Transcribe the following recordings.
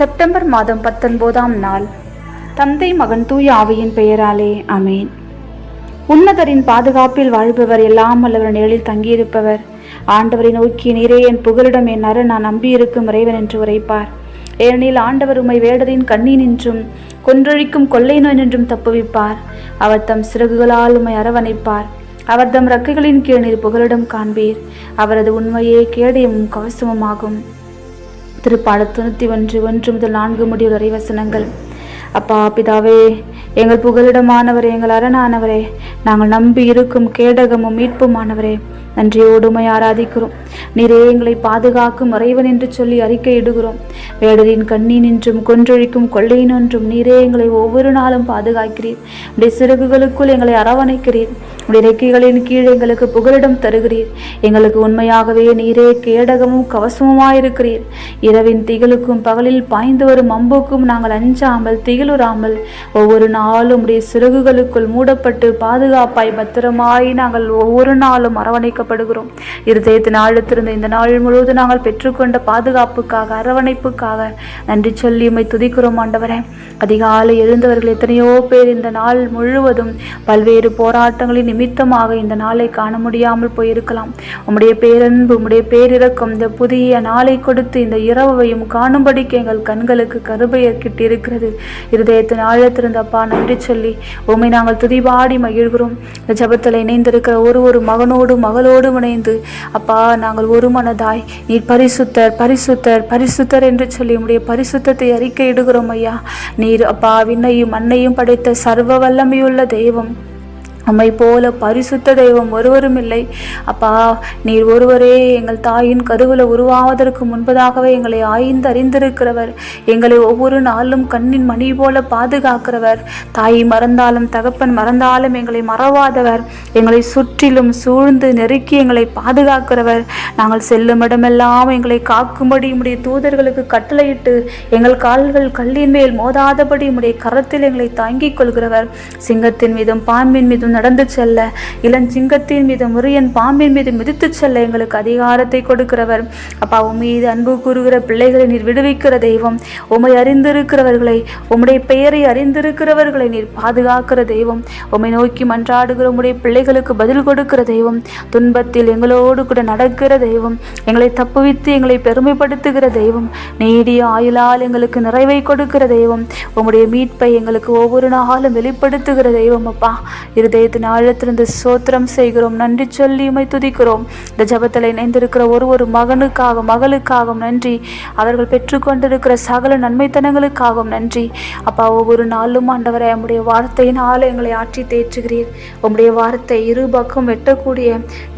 September மாதம் பத்தொன்பதாம் நாள். தந்தை மகன் தூய ஆவியின் பெயராலே அமேன் உன்னதரின் பாதுகாப்பில் வாழ்பவர் எல்லாம் அல்லவர் நிழலில் தங்கியிருப்பவர். ஆண்டவரை நோக்கி நீரே என் புகலிடம் என் அற நான் நம்பியிருக்கும் இறைவன் என்று உரைப்பார். ஏனெனில் ஆண்டவர் உம்மை வேடரின் கண்ணீனின்றும் கொன்றொழிக்கும் கொள்ளை நோய் நின்றும் தப்புவிப்பார். அவர் தம் சிறகுகளால் உம்மை அரவணைப்பார். அவர் தம் ரக்கைகளின் கீழ் நீர் புகலிடம் காண்பீர். அவரது உண்மையே கேடயமும் கவசமுமாகும். திருப்பாடல் தொண்ணூற்றி ஒன்று ஒன்று முதல் நான்கு முடிவு வரை வசனங்கள். அப்பா பிதாவே எங்கள் புகலிடமானவரே எங்கள் அரணானவரே நாங்கள் நம்பி இருக்கும் கேடகமும் மீட்புமானவரே நன்றியோடு உம்மை ஆராதிக்கிறோம். நீரே எங்களை பாதுகாக்கும் இறைவன் என்று சொல்லி அறிக்கையிடுகிறோம். வேடரின் கண்ணீனின்றும் கொன்றொழிக்கும் கொள்ளையினொன்றும் நீரே எங்களை ஒவ்வொரு நாளும் பாதுகாக்கிறீர். உடைய சிறகுகளுக்குள் எங்களை அரவணைக்கிறீர். உடைய ரெக்கைகளின் கீழ் எங்களுக்கு புகலிடம் தருகிறீர். எங்களுக்கு உண்மையாகவே நீரே கேடகமும் கவசமுமாயிருக்கிறீர். இரவின் திகழுக்கும் பகலில் பாய்ந்து வரும் அம்புக்கும் நாங்கள் அஞ்சாமல் திகிலுறாமல் ஒவ்வொரு நாளும் உடைய சிறகுகளுக்குள் மூடப்பட்டு பாதுகாப்பாய் பத்திரமாய் நாங்கள் ஒவ்வொரு நாளும் அரவணைக்கப்படுகிறோம் இருதயத்தின் ஆழத்திருந்த இந்த நாள் முழுவதும் நாங்கள் பெற்றுக்கொண்ட பாதுகாப்புக்காக அரவணைப்புக்காக நன்றி சொல்லி உண்மை துதிக்கிறோம் ஆண்டவரே. அதிகாலை எழுந்தவர்கள் எத்தனையோ பேர் இந்த நாள் முழுவதும் பல்வேறு போராட்டங்களின் நிமித்தமாக இந்த நாளை காண முடியாமல் போயிருக்கலாம். உம்முடைய பேரன்பு உம்முடைய பேரிறக்கம் இந்த புதிய நாளை கொடுத்து இந்த இரவையும் காணும்படிக்கு எங்கள் கண்களுக்கு கருபையை கிட்டிருக்கிறது இருதயத்தின் ஆழத்திருந்தப்பா நன்றி சொல்லி உம்மை நாங்கள் துதிபாடி மகிழ்கிறோம். இந்த ஜபத்தில் இணைந்திருக்கிற ஒரு ஒரு மகனோடு மகளோடு இணைந்து அப்பா நாங்கள் ஒரு மனதாய் நீர் பரிசுத்தர் பரிசுத்தர் பரிசுத்தர் என்று சொல்லி உடைய பரிசுத்தத்தை அறிக்கையிடுகிறோம் ஐயா. நீர் அப்பா விண்ணையும் மண்ணையும் படைத்த சர்வ வல்லமையுள்ள தெய்வம். உம்மை போல பரிசுத்த தெய்வம் ஒருவரும் இல்லை. அப்பா நீர் ஒருவரே எங்கள் தாயின் கருவில் உருவாவதற்கு முன்பதாகவே எங்களை ஆய்ந்து அறிந்திருக்கிறவர் எங்களை ஒவ்வொரு நாளும் கண்ணின் மணி போல பாதுகாக்கிறவர். தாய் மறந்தாலும் தகப்பன் மறந்தாலும் எங்களை மறவாதவர். எங்களை சுற்றிலும் சூழ்ந்து நெருக்கி எங்களை பாதுகாக்கிறவர். நாங்கள் செல்லும் இடமெல்லாம் எங்களை காக்கும்படி உடைய தூதர்களுக்கு கட்டளையிட்டு எங்கள் கால்கள் கல்லின் மேல் மோதாதபடி உடைய கரத்தில் எங்களை தாங்கிக் கொள்கிறவர். சிங்கத்தின் மீதும் பாம்பின் மீதும் நடந்து செல்ல. இளஞ்சிங்கத்தின் மீது முரியன் பாம்பின் மீது மிதித்து செல்ல எங்களுக்கு அதிகாரத்தை கொடுக்கிறவர். அப்பா உம் மீது அன்பு கூறுகிற பிள்ளைகளை நீர் விடுவிக்கிற தெய்வம். உம்மை அறிந்திருக்கிறவர்களை உம்முடைய பெயரை அறிந்திருக்கிறவர்களை நீர் பாதுகாக்கிற தெய்வம். உம்மை நோக்கி மன்றாடுகிற உம்முடைய பிள்ளைகளுக்கு பதில் கொடுக்கிற தெய்வம். துன்பத்தில் எங்களோடு கூட நடக்கிற தெய்வம். எங்களை தப்புவித்து எங்களை பெருமைப்படுத்துகிற தெய்வம். நீடிய ஆயுளால் எங்களுக்கு நிறைவை கொடுக்கிற தெய்வம். உம்முடைய மீட்பை எங்களுக்கு ஒவ்வொரு நாளும் வெளிப்படுத்துகிற தெய்வம் அப்பா. இருதயத்தின் ஆழத்திலிருந்து சோத்திரம் செய்கிறோம். நன்றி சொல்லி உமை துதிக்கிறோம். இந்த ஜபத்தில் இணைந்திருக்கிற ஒரு ஒரு மகனுக்காக மகளுக்காகவும் நன்றி. அவர்கள் பெற்றுக்கொண்டிருக்கிற சகல நன்மைத்தனங்களுக்காகவும் நன்றி. அப்பா ஒவ்வொரு நாளும் ஆண்டவரை உம்முடைய வார்த்தையினால் எங்களை ஆற்றி தேற்றுகிறீர். உம்முடைய வார்த்தை இரு பக்கம் வெட்டக்கூடிய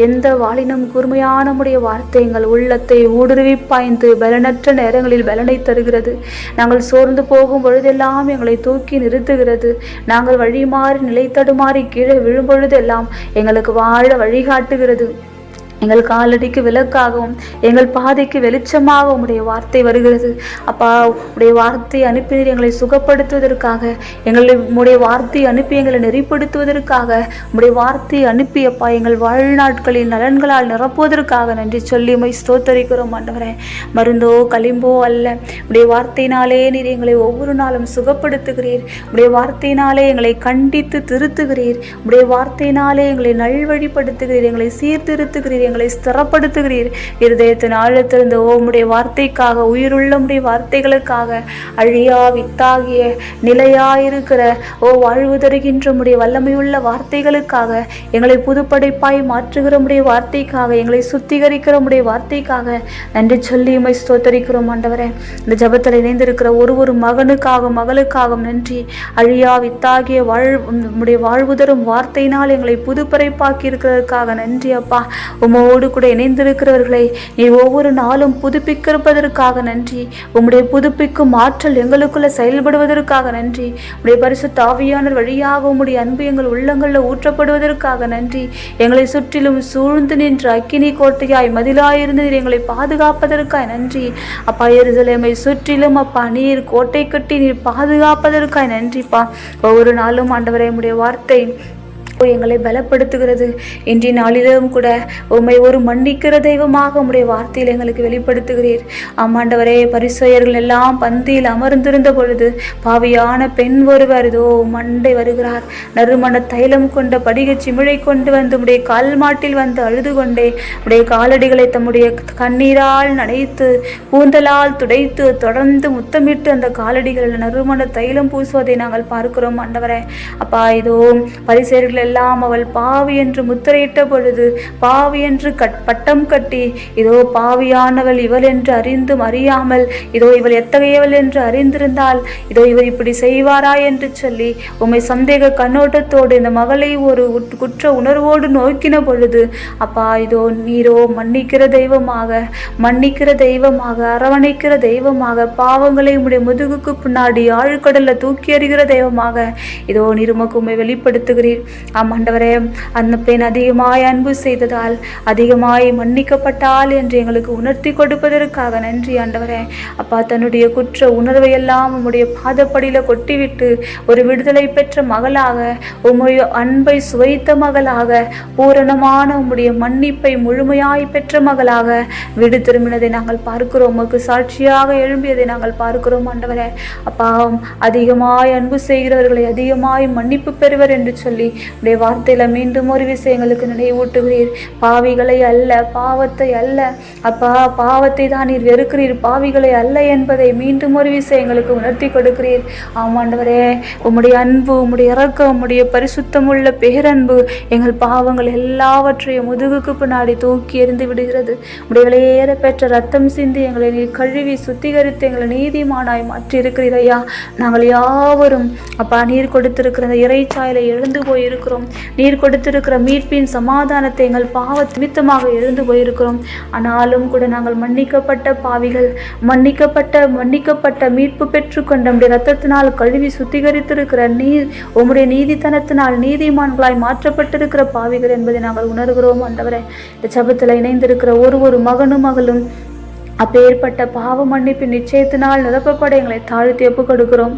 எந்த வாளினும் கூர்மையான நம்முடைய வார்த்தை எங்கள் உள்ளத்தை ஊடுருவி பாய்ந்து பலனற்ற நேரங்களில் பலனை தருகிறது. நாங்கள் சோர்ந்து போகும் பொழுதெல்லாம் எங்களை தூக்கி நிறுத்துகிறது. நாங்கள் வழி மாறி நிலை தடுமாறி கீழே விழும்பொழுது எல்லாம் எங்களுக்கு வாழ வழிகாட்டுகிறது. எங்கள் காலடிக்கு விளக்காகவும் எங்கள் பாதைக்கு வெளிச்சமாக உம்முடைய வார்த்தை வருகிறது. அப்பா உடைய வார்த்தை அனுப்பி எங்களை சுகப்படுத்துவதற்காக எங்களை உடைய வார்த்தை அனுப்பி எங்களை நெறிப்படுத்துவதற்காக உடைய வார்த்தை அனுப்பி அப்பா எங்கள் வாழ்நாட்களின் நலன்களால் நிரப்புவதற்காக நன்றி சொல்லி மை ஸ்தோத்தரிக்கிறோம் ஆண்டவரே. மருந்தோ களிம்போ அல்ல. உடைய வார்த்தையினாலே நீர் எங்களை ஒவ்வொரு நாளும் சுகப்படுத்துகிறீர். உடைய வார்த்தையினாலே எங்களை கண்டித்து திருத்துகிறீர். உடைய வார்த்தையினாலே எங்களை நல்வழிப்படுத்துகிறீர். எங்களை சீர்திருத்துகிறீர். எங்களை ஸ்திரப்படுத்துகிறீர். இருதயத்தின் ஆழத்திலிருந்து உம்முடைய வார்த்தைக்காக உயிருள்ளமுடைய வார்த்தைகளுக்காக அழியா வித்தாகிய நிலையாயிருக்கிற ஓ வாழ்வு தருகின்ற உம்முடைய வல்லமையுள்ள வார்த்தைகளுக்காக எங்களை புதுப்படைப்பாய் மாற்றுகிற உம்முடைய வார்த்தைக்காக எங்களை சுத்திகரிக்கிற உம்முடைய வார்த்தைக்காக நன்றி சொல்லி உமை ஸ்தோத்தரிக்கிறோம் ஆண்டவரே. இந்த ஜபத்தில் இணைந்திருக்கிற ஒரு ஒரு மகனுக்காகவும் மகளுக்காகவும் நன்றி. அழியா வித்தாகிய வாழ் உம்முடைய வாழ்வு தரும் வார்த்தையினால் எங்களை புதுப்படைப்பாக்கி இருக்கிறதுக்காக நன்றி அப்பா. உமோ உம்மோடு கூட இணைந்திருக்கிறவர்களை நீ ஒவ்வொரு நாளும் புதுப்பிக்கிறப்பதற்காக நன்றி. உம்முடைய புதுப்பிக்கும் ஆற்றல் எங்களுக்குள்ள செயல்படுவதற்காக நன்றி. உடைய பரிசு தாவியானர் வழியாக உம்முடைய அன்பு எங்கள் உள்ளங்களில் ஊற்றப்படுவதற்காக நன்றி. எங்களை சுற்றிலும் சூழ்ந்து நின்ற அக்கினி கோட்டையாய் மதிலாயிருந்து நீர் எங்களை பாதுகாப்பதற்காய் நன்றி. அப்பா எருசலேமை சுற்றிலும் அப்பா நீர் கோட்டை கட்டி நீர் பாதுகாப்பதற்காய் நன்றிப்பா. ஒவ்வொரு நாளும் ஆண்டவரை உடைய வார்த்தை எங்களை பலப்படுத்துகிறது. இன்றைய நாளிலும் கூட உண்மை ஒரு மன்னிக்கிற தெய்வமாக உம்முடைய வார்த்தையில் எங்களுக்கு வெளிப்படுத்துகிறீர். ஆமாண்டவரே பரிசோயர்கள் எல்லாம் பந்தியில் அமர்ந்திருந்த பொழுது பாவியான பெண் ஒருவர் இதோ மண்டை வருகிறார். நறுமண தைலம் கொண்ட படிக சிமிழை கொண்டு வந்து உடைய கால் மாட்டில் வந்து அழுது கொண்டே உடைய காலடிகளை தம்முடைய கண்ணீரால் நனைத்து கூந்தலால் துடைத்து தொடர்ந்து முத்தமிட்டு அந்த காலடிகளில் நறுமண தைலம் பூசுவதை நாங்கள் பார்க்கிறோம் ஆண்டவரே. அப்பா இதோ பரிசேர்கள் எல்லாம் அவள் பாவி என்று முத்திரையிட்ட பொழுது பாவி என்று கட் பட்டம் கட்டி இதோ பாவியானவள் இவள் என்று அறிந்தும் அறியாமல் இதோ இவள் எத்தகையவள் என்று அறிந்திருந்தால் இதோ இவர் இப்படி செய்வாரா என்று சொல்லி உம்மை சந்தேக கண்ணோட்டத்தோடு இந்த மகளை ஒரு குற்ற உணர்வோடு நோக்கின பொழுது அப்பா இதோ நீரோ மன்னிக்கிற தெய்வமாக மன்னிக்கிற தெய்வமாக அரவணைக்கிற தெய்வமாக பாவங்களை உம்முடைய முதுகுக்கு பின்னாடி ஆழ்கடலில் தூக்கி எறிகிற தெய்வமாக இதோ நிருமக்கு உண்மை வெளிப்படுத்துகிறீர். வெளிப்படுத்துகிறீர் ஆமாண்டவரே அந்த பெண் அதிகமாய் அன்பு செய்ததால் அதிகமாய் மன்னிக்கப்பட்டால் என்று எங்களுக்கு உணர்த்தி கொடுப்பதற்காக நன்றி ஆண்டவரே. அப்பா தன்னுடைய குற்ற உணர்வை எல்லாம் உம்முடைய பாதப்படியில கொட்டிவிட்டு ஒரு விடுதலை பெற்ற மகளாக உம்முடைய அன்பை சுவைத்த மகளாக பூரணமான உம்முடைய மன்னிப்பை முழுமையாய் பெற்ற மகளாக வீடு திரும்பினதை நாங்கள் பார்க்கிறோம் உமக்கு சாட்சியாக எழும்பியதை நாங்கள் பார்க்கிறோம் ஆண்டவரே. அப்பா அதிகமாய் அன்பு செய்கிறவர்களை அதிகமாய் மன்னிப்பு பெறுவர் என்று சொல்லி உம்முடைய வார்த்தையில மீண்டும் ஒரு விஷயங்களுக்கு நினைவூட்டுகிறீர். பாவிகளை அல்ல பாவத்தை அல்ல. அப்பா பாவத்தை தான் நீர் வெறுக்கிறீர். பாவிகளை அல்ல என்பதை மீண்டும் ஒரு விஷயங்களுக்கு உணர்த்தி கொடுக்கிறீர். ஆமாண்டவரே உம்முடைய அன்பு உம்முடைய இறக்கம் உம்முடைய பரிசுத்தமுள்ள பேரன்பு எங்கள் பாவங்கள் எல்லாவற்றையும் முதுகுக்கு பின்னாடி தூக்கி எறிந்து விடுகிறது. உடைய விலையேற பெற்ற ரத்தம் சிந்தி எங்களை நீர் கழுவி சுத்திகரித்து எங்களை நீதிமானாய் மாற்றி ஐயா. நாங்கள் யாவரும் அப்பா நீர் கொடுத்திருக்கிற அந்த இறைச்சாயலை எழுந்து போயிருக்கிறோம். நீர் கொடுத்திருக்கிற மீட்பின் சமாதானத்தை எங்கள் பாவ நிமித்தமாக இருந்து போயிருக்கிறோம். ஆனாலும் கூட நாங்கள் மன்னிக்கப்பட்ட பாவிகள் மன்னிக்கப்பட்ட மன்னிக்கப்பட்ட மீட்பு பெற்றுக்கொண்ட நம்முடைய ரத்தத்தினால் கழுவி சுத்திகரித்திருக்கிற நீர் உம்முடைய நீதித்தனத்தினால் நீதிமான்களாய் மாற்றப்பட்டிருக்கிற பாவிகள் என்பதை நாங்கள் உணர்கிறோம் அந்தவரை இந்த சபத்தில் இணைந்திருக்கிற ஒரு ஒரு மகனும் மகளும் அப்பேற்பட்ட பாவ மன்னிப்பின் நிச்சயத்தினால் நிரப்பப்பட எங்களை தாழ்த்தி ஒப்புக் கொடுக்கிறோம்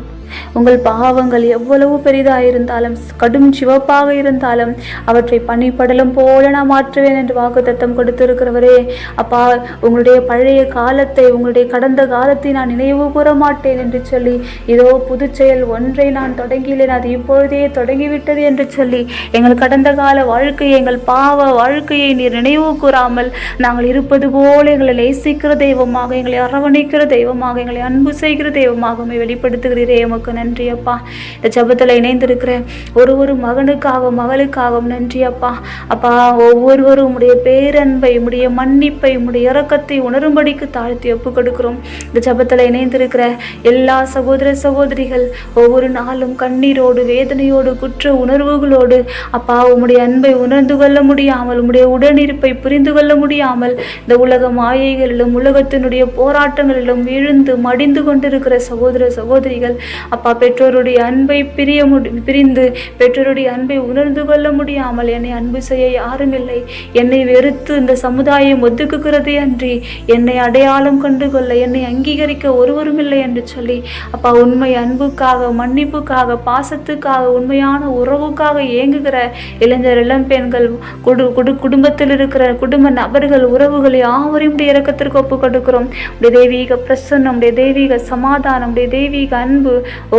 உங்கள் பாவங்கள் எவ்வளவு பெரிதாக இருந்தாலும் கடும் சிவப்பாக இருந்தாலும் அவற்றை பனிப்படலும் போல நான் மாற்றுவேன் என்று வாக்குத்தத்தம் கொடுத்திருக்கிறவரே. அப்பா உங்களுடைய பழைய காலத்தை உங்களுடைய கடந்த காலத்தை நான் நினைவு கூற மாட்டேன் என்று சொல்லி இதோ புது செயல் ஒன்றை நான் தொடங்கினேன் அது இப்பொழுதே தொடங்கிவிட்டது என்று சொல்லி எங்கள் கடந்த கால வாழ்க்கையை எங்கள் பாவ வாழ்க்கையை நீர் நினைவு கூறாமல் நாங்கள் இருப்பது போல எங்களை நேசிக்கிற தெய்வமாக எங்களை அரவணைக்கிற தெய்வமாக எங்களை அன்பு செய்கிற தெய்வமாக வெளிப்படுத்துகிறீரே. எமக்கு நன்றி அப்பா இந்த ஜபத்தில் இணைந்திருக்கிற ஒரு ஒரு மகனுக்காகவும் மகளுக்காகவும் நன்றி அப்பா அப்பா ஒவ்வொருவரும் உடைய பேரன்பை உடைய மன்னிப்பை உடைய இறக்கத்தை உணரும்படிக்கு தாழ்த்தி ஒப்பு கொடுக்கிறோம் இந்த ஜபத்தில் இணைந்திருக்கிற எல்லா சகோதர சகோதரிகள் ஒவ்வொரு நாளும் கண்ணீரோடு வேதனையோடு குற்ற உணர்வுகளோடு அப்பா உம்முடைய அன்பை உணர்ந்து கொள்ள முடியாமல் உம்முடைய உடனிருப்பை புரிந்து கொள்ள முடியாமல் இந்த உலக மாயைகளிலும் உலகத்தினுடைய போராட்டங்களிலும் விழுந்து மடிந்து கொண்டிருக்கிற சகோதர சகோதரிகள் அப்பா பெற்றோருடைய அன்பை பிரிய முடி பிரிந்து பெற்றோருடைய அன்பை உணர்ந்து கொள்ள முடியாமல் என்னை அன்பு செய்ய யாரும் இல்லை. என்னை வெறுத்து இந்த சமுதாயம் ஒதுக்குகிறதே அன்றி என்னை அடையாளம் கண்டு கொள்ள என்னை அங்கீகரிக்க ஒருவரும் இல்லை என்று சொல்லி அப்பா உண்மை அன்புக்காக மன்னிப்புக்காக பாசத்துக்காக உண்மையான உறவுக்காக ஏங்குகிற இளைஞர் இளம் பெண்கள் குடு குடு குடும்பத்தில் இருக்கிற குடும்ப நபர்கள் உறவுகள் யாவரையும் இறக்கத்திற்கு ஒப்பு கொடுக்கிறோம். உடைய தெய்வீக பிரசன்னம் உடைய தெய்வீக சமாதானம் உடைய தெய்வீக அன்பு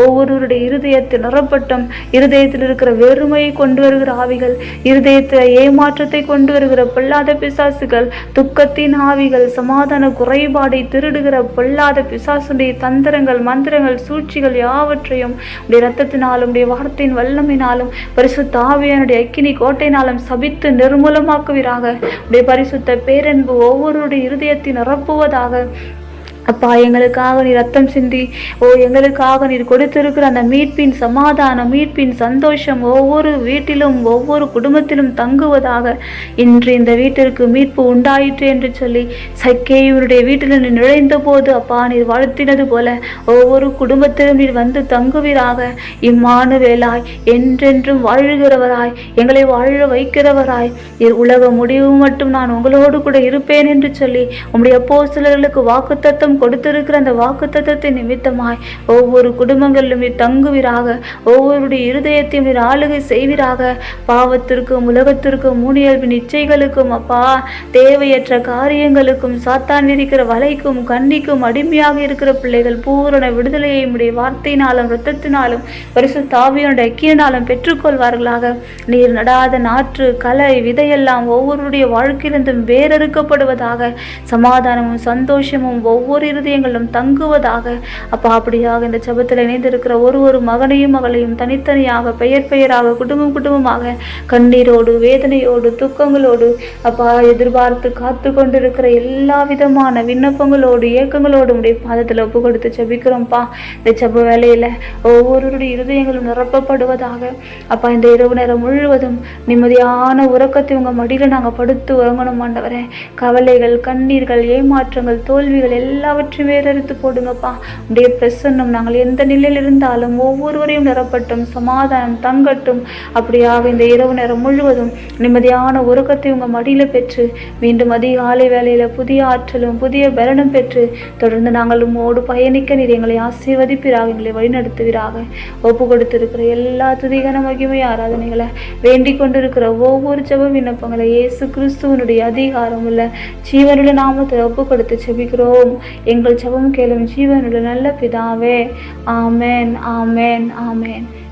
ஒவ்வொருவருடைய இருதயத்தில் நிரப்பட்டும். இருதயத்தில் இருக்கிற வெறுமையை கொண்டு வருகிற ஆவிகள் இருதயத்தில் ஏமாற்றத்தை கொண்டு வருகிற பொல்லாத பிசாசுகள் துக்கத்தின் ஆவிகள் சமாதான குறைபாடை திருடுகிற பொல்லாத பிசாசுடைய தந்திரங்கள் மந்திரங்கள் சூழ்ச்சிகள் யாவற்றையும் உடைய ரத்தத்தினாலும் உடைய வார்த்தையின் வல்லமையினாலும் பரிசுத்த ஆவியானுடைய அக்கினி கோட்டையினாலும் சபித்து நிர்மூலமாக்குவீராக. உடைய பரிசுத்த பேரன்பு ஒவ்வொருடைய இருதயத்தை நிரப்புவதாக. அப்பா எங்களுக்காக நீர் ரத்தம் சிந்தி ஓ எங்களுக்காக நீர் கொடுத்திருக்கிற அந்த மீட்பின் சமாதானம் மீட்பின் சந்தோஷம் ஒவ்வொரு வீட்டிலும் ஒவ்வொரு குடும்பத்திலும் தங்குவதாக இன்று இந்த வீட்டிற்கு மீட்பு உண்டாயிற்று என்று சொல்லி சக்கேயுடைய வீட்டில் நீ நுழைந்த போது அப்பா நீர் வாழ்த்தினது போல ஒவ்வொரு குடும்பத்திலும் நீர் வந்து தங்குவீராக. இம்மானுவேலாய் என்றென்றும் வாழுகிறவராய் எங்களை வாழ வைக்கிறவராய் இர் உலக முடிவு மட்டும் நான் உங்களோடு கூட இருப்பேன் என்று சொல்லி உம்முடைய அப்போஸ்தலர்களுக்கு வாக்குத்தத்தம் கொடுத்திருக்கிற அந்த வாக்குத்தத்தை நிமித்தமாய் ஒவ்வொரு குடும்பங்களிலும் நீர் தங்குவீராக ஒவ்வொருடைய இருதயத்தையும் நீர் ஆளுகை செய்வீராக. பாவத்திற்கும் உலகத்திற்கும் மூனியல்பின் இச்சைகளுக்கும் அப்பா தேவையற்ற காரியங்களுக்கும் சாத்தான் இருக்கிற வலைக்கும் கண்ணிக்கும் அடிமையாக இருக்கிற பிள்ளைகள் பூரண விடுதலையை உடைய வார்த்தையினாலும் இரத்தத்தினாலும் பரிசு தாவியனுடைய ஐக்கியனாலும் பெற்றுக்கொள்வார்களாக. நீர் நடாத நாற்று கலை விதையெல்லாம் ஒவ்வொருடைய வாழ்க்கையிலிருந்தும் வேறறுக்கப்படுவதாக சமாதானமும் சந்தோஷமும் ஒவ்வொரு இருதயங்களும் தங்குவதாக. அப்பா அப்படியாக இந்த ஜெபத்தில் இணைந்திருக்கிற ஒரு ஒரு மகனையும் மகளையும் தனித்தனியாக பெயர் பெயராக குடும்பம் குடும்பமாக கண்ணீரோடு வேதனையோடு துக்கங்களோடு அப்பா எதிர்பார்த்து காத்து கொண்டிருக்கிற எல்லா விதமான விண்ணப்பங்களோடு ஏக்கங்களோடு உடைய பாதத்தில் ஒப்பு கொடுத்து ஜெபிக்கிறோம்ப்பா. இந்த செப வேலையில் ஒவ்வொருவருடைய இருதயங்களும் நிரப்பப்படுவதாக. அப்பா இந்த இரவு நேரம் முழுவதும் நிம்மதியான உறக்கத்தை உங்கள் மடியில் நாங்கள் படுத்து உறங்கணும் ஆண்டவரே. கவலைகள் கண்ணீர்கள் ஏமாற்றங்கள் தோல்விகள் எல்லாவற்றையும் வேறறுத்து போடுங்கப்பா. உடைய பிரசன்னம் நாங்கள் எந்த நிலையில் இருந்தாலும் ஒவ்வொருவரையும் நிரப்பட்டும் சமாதானம் தங்கட்டும். அப்படியாக இந்த இரவு நேரம் முழுவதும் நிம்மதியான உறக்கத்தை உங்கள் மடியில் பெற்று மீண்டும் அதிகாலை வேலையில் புதிய ஆற்றலும் புதிய பலனும் பெற்று தொடர்ந்து நாங்கள் உம்மோடு பயணிக்க நீர் எங்களை ஆசீர்வதிப்பிறாக எங்களை வழிநடத்துவீராக. ஒப்பு கொடுத்திருக்கிற எல்லா துதிகன மகிமை ஆராதனைகளை வேண்டிக் கொண்டிருக்கிற ஒவ்வொரு ஜெப விண்ணப்பங்களை இயேசு கிறிஸ்துவனுடைய அதிகாரம் உள்ள ஜீவனுடைய நாமத்தை ஒப்பு கொடுத்து செபிக்கிறோம் எங்கள் ஜெபம் கேளும் ஜீவனுள்ள நல்ல பிதாவே. ஆமென் ஆமேன் ஆமேன்.